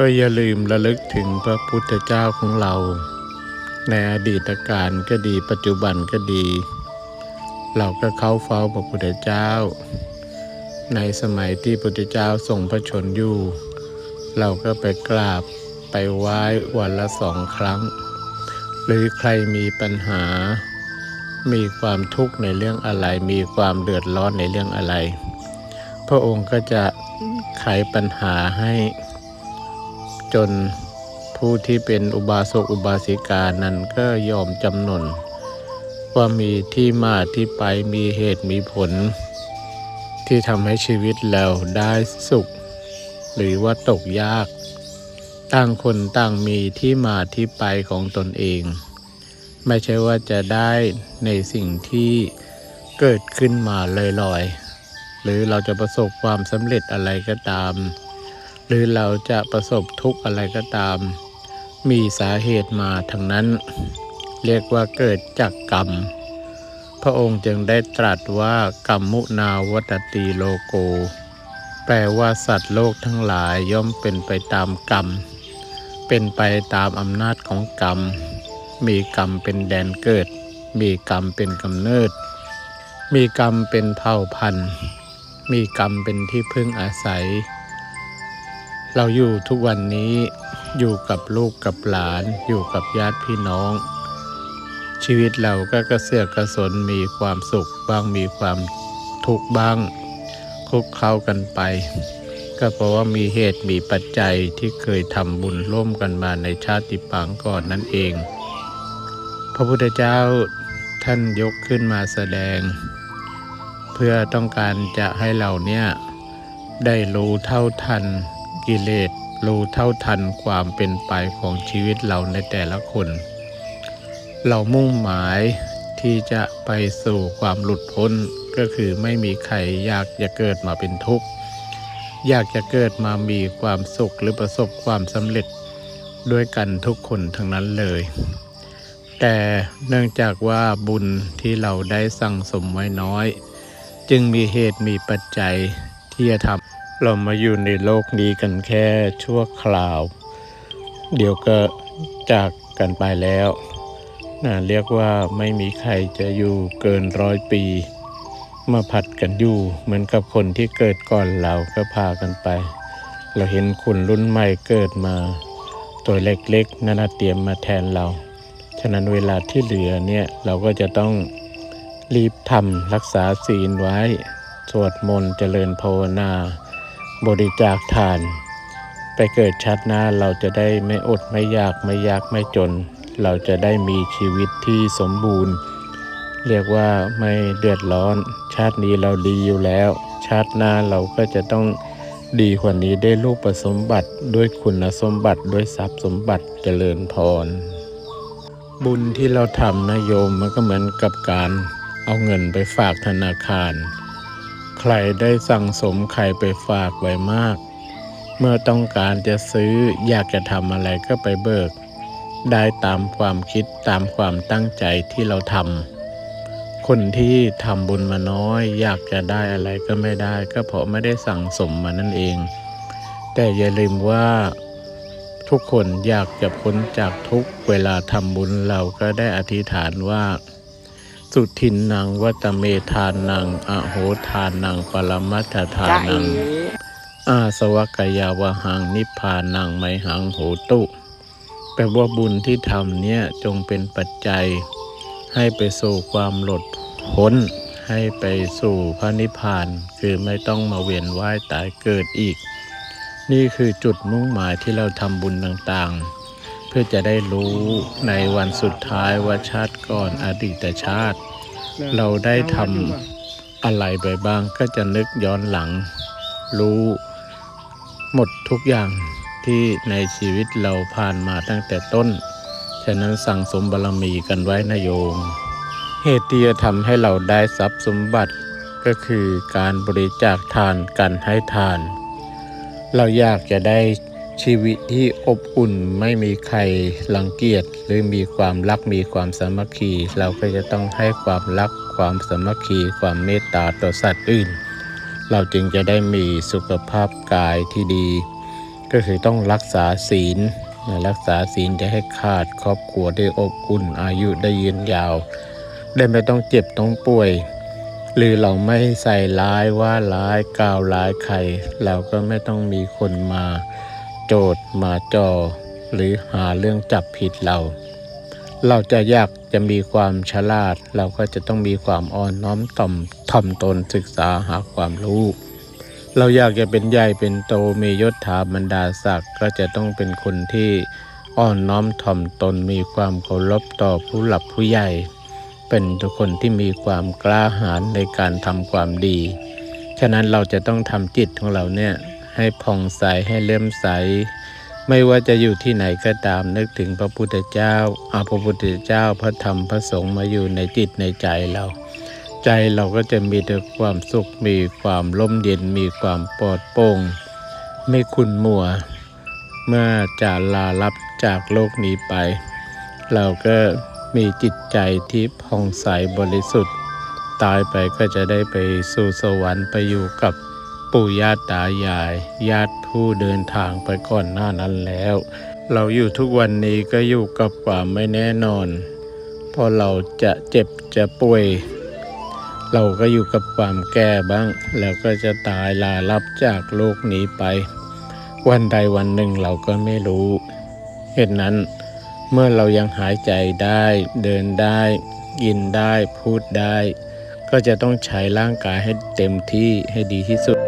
ก็อย่าลืมระลึกถึงพระพุทธเจ้าของเรา ในอดีตการก็ดีปัจจุบันก็ดี เราก็เข้าเฝ้าพระพุทธเจ้า ในสมัยที่พระพุทธเจ้าทรงพระชนม์อยู่ เราก็ไปกราบไปไหว้วันละสองครั้ง หรือใครมีปัญหา มีความทุกข์ในเรื่องอะไร มีความเดือดร้อนในเรื่องอะไร พระองค์ก็จะไขปัญหาให้ จนผู้ที่เป็นอุบาสกอุบาสิกานั้นก็ยอมจำนนว่ามีที่มาที่ไปมีเหตุมีผล ที่ทำให้ชีวิตเราได้สุข หรือว่าตกยาก ต่างคนต่างมีที่มาที่ไปของตนเอง ไม่ใช่ว่าจะได้ในสิ่งที่เกิดขึ้นมาลอยๆ หรือเราจะประสบความสำเร็จอะไรก็ตาม หรือเราจะประสบทุกข์อะไรก็ตาม มีสาเหตุมาทั้งนั้น เรียกว่าเกิดจากกรรม พระองค์จึงได้ตรัสว่ากรรมมุนาวัตติโลโก แปลว่าสัตว์โลกทั้งหลายย่อมเป็นไปตามกรรม เป็นไปตามอำนาจของกรรม มีกรรมเป็นแดนเกิด มีกรรมเป็นกำเนิด มีกรรมเป็นเผ่าพันธุ์ มีกรรมเป็นที่พึ่งอาศัย เราอยู่ทุกวันนี้อยู่กับลูกกับหลาน อยู่กับญาติพี่น้อง ชีวิตเราก็กระเสือกกระสนมีความสุขบ้างมีความทุกข์บ้างคลุกเคล้ากันไป ก็เพราะว่ามีเหตุมีปัจจัยที่เคยทำบุญร่วมกันมาในชาติปางก่อนนั่นเอง พระพุทธเจ้าท่านยกขึ้นมาแสดง เพื่อต้องการจะให้เราเนี่ยได้รู้เท่าทัน กิเลสรู้เท่าทันความเป็นไปของชีวิตเราในแต่ละคน เรามุ่งหมายที่จะไปสู่ความหลุดพ้นก็คือไม่มีใครอยากจะเกิดมาเป็นทุกข์ อยากจะเกิดมามีความสุขหรือประสบความสำเร็จด้วยกันทุกคนทั้งนั้นเลย แต่เนื่องจากว่าบุญที่เราได้สั่งสมไว้น้อย จึงมีเหตุมีปัจจัยที่จะทำ เรามาอยู่ในโลกนี้กันแค่ชั่วคราว เดี๋ยวก็จากกันไปแล้วนะเรียกว่าไม่มีใครจะอยู่เกินร้อยปี มาผัดกันอยู่เหมือนกับคนที่เกิดก่อนเราก็พากันไป เราเห็นคนรุ่นใหม่เกิดมา ตัวเล็กๆนั่นเตรียมมาแทนเรา ฉะนั้นเวลาที่เหลือเนี่ยเราก็จะต้องรีบทำรักษาศีลไว้ สวดมนต์เจริญภาวนา บริจาคทาน ไปเกิดชาติหน้าเราจะได้ไม่อดไม่อยากไม่ยากไม่จน เราจะได้มีชีวิตที่สมบูรณ์ เรียกว่าไม่เดือดร้อน ชาตินี้เราดีอยู่แล้ว ชาติหน้าเราก็จะต้องดีกว่านี้ได้รูปสมบัติด้วยคุณสมบัติด้วยทรัพย์สมบัติเจริญพร บุญที่เราทำนะโยมมันก็เหมือนกับการเอาเงินไปฝากธนาคาร ใครได้สั่งสมใครไปฝากไว้มาก เมื่อต้องการจะซื้ออยากจะทำอะไรก็ไปเบิก ได้ตามความคิดตามความตั้งใจที่เราทำคนที่ทำบุญมาน้อย อยากจะได้อะไรก็ไม่ได้ ก็เพราะไม่ได้สั่งสมมานั่นเอง แต่อย่าลืมว่าทุกคนอยากจะพ้นจากทุกเวลาทำบุญเราก็ได้อธิษฐานว่า สุทินนางวัตเมทานังอโหทานังปรมัตถทาจ้านัง อาสวัคยาวหังนิพพานังไมหังโหตุ แปลว่าบุญที่ทำเนี่ยจงเป็นปัจจัย ให้ไปสู่ความหลดพ้น ให้ไปสู่พระนิพพานคือไม่ต้องมาเวียนว่ายตายเกิดอีก นี่คือจุดมุ่งหมายที่เราทำบุญต่างๆ เพื่อจะได้รู้ในวันสุดท้ายว่าชาติก่อนอดีตชาติ เราได้ทำอะไรไปบ้างก็จะนึกย้อนหลัง รู้หมดทุกอย่างที่ในชีวิตเราผ่านมาตั้งแต่ต้น ฉะนั้นสั่งสมบารมีกันไว้นะโยมเหตุที่จะทำให้เราได้ทรัพย์สมบัติก็คือการบริจาคทานการให้ทาน เราอยากจะได้ ชีวิตที่อบอุ่นไม่มีใครรังเกียจหรือมีความรักมีความสามัคคี เราก็จะต้องให้ความรักความสามัคคี ความเมตตาต่อสัตว์อื่น เราจึงจะได้มีสุขภาพกายที่ดี ก็คือต้องรักษาศีลรักษาศีลจะให้ขาดครอบครัวได้อบอุ่นอายุได้ยืนยาว ได้ไม่ต้องเจ็บต้องป่วย หรือเราไม่ใส่ร้ายว่าร้ายกล่าวร้ายใครเราก็ไม่ต้องมีคนมา โจดมาจอ หรือหาเรื่องจับผิดเรา เราจะอยากจะมีความฉลาด เราก็จะต้องมีความอ่อนน้อมต่อมถ่อมตนศึกษาหาความรู้ เราอยากจะเป็นใหญ่เป็นโตมียศถาบรรดาศักดิ์ก็จะต้องเป็นคนที่อ่อนน้อมถ่อมตนมีความเคารพต่อผู้หลักผู้ใหญ่ เป็นทุกคนที่มีความกล้าหาญในการทำความดี ฉะนั้นเราจะต้องทำจิตของเราเนี่ย ให้ผ่องใสให้เลื่อมใส ไม่ว่าจะอยู่ที่ไหนก็ตามนึกถึงพระพุทธเจ้าเอาพระพุทธเจ้าพระธรรมพระสงฆ์มาอยู่ในจิตในใจเรา ใจเราก็จะมีแต่ความสุขมีความร่มเย็นมีความปลอดโปร่งไม่ขุ่นมัว เมื่อจะลาลับจากโลกนี้ไป เราก็มีจิตใจที่ผ่องใสบริสุทธิ์ ตายไปก็จะได้ไปสู่สวรรค์ไปอยู่กับ ปู่ย่าตายาย ญาติผู้เดินทางไปก่อนหน้านั้นแล้ว เราอยู่ทุกวันนี้ก็อยู่กับความไม่แน่นอนเพราะเราจะเจ็บจะป่วย เราก็อยู่กับความแก่บ้าง แล้วก็จะตายลาลับจากโลกนี้ไป วันใดวันหนึ่งเราก็ไม่รู้เหตุนั้นเมื่อเรายังหายใจได้ เดินได้กินได้พูดได้ ก็จะต้องใช้ร่างกายให้เต็มที่ให้ดีที่สุด